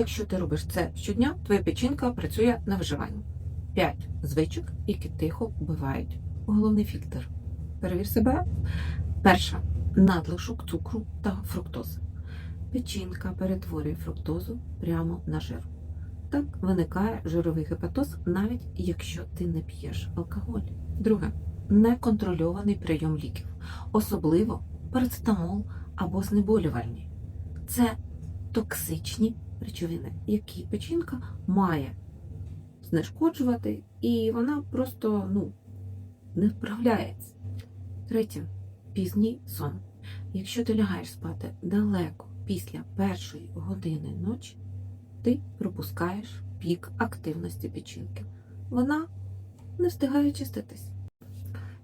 Якщо ти робиш це щодня, твоя печінка працює на виживання. 5 звичок, які тихо вбивають. Головний фільтр. Перевір себе. Перша надлишок цукру та фруктози. Печінка перетворює фруктозу прямо на жир. Так виникає жировий гепатоз, навіть якщо ти не п'єш алкоголь. Друге неконтрольований прийом ліків, особливо парацетамол або знеболювальні. Це токсичні речовини, які печінка має знешкоджувати, і вона просто ну, не вправляється. Третє пізній сон. Якщо ти лягаєш спати далеко після першої години ночі, ти пропускаєш пік активності печінки. Вона не встигає чиститись.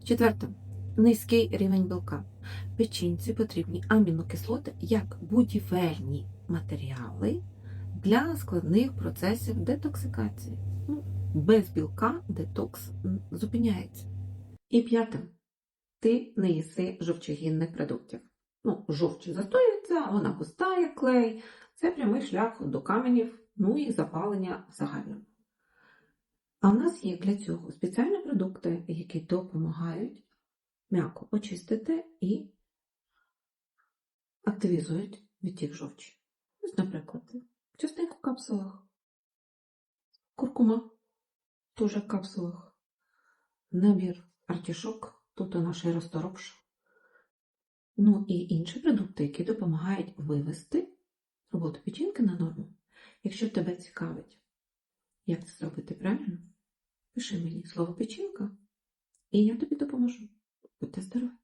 Четверте низький рівень білка. Печінці потрібні амінокислоти як будівельні матеріали для складних процесів детоксикації. Ну, без білка детокс зупиняється. І п'яте. Ти не їси жовчогінних продуктів. Ну, жовч застоюється, вона густа, як клей. Це прямий шлях до каменів, ну і запалення в. А в нас є для цього спеціальні продукти, які допомагають м'яко очистити і активізують відтік жовчі. Ось, наприклад, капсулах, куркума теж в капсулах, набір артішок, тут у нашій розторопш. Ну і інші продукти, які допомагають вивести роботу печінки на норму. Якщо тебе цікавить, як це зробити правильно, пиши мені слово печінка, і я тобі допоможу. Будьте здорові!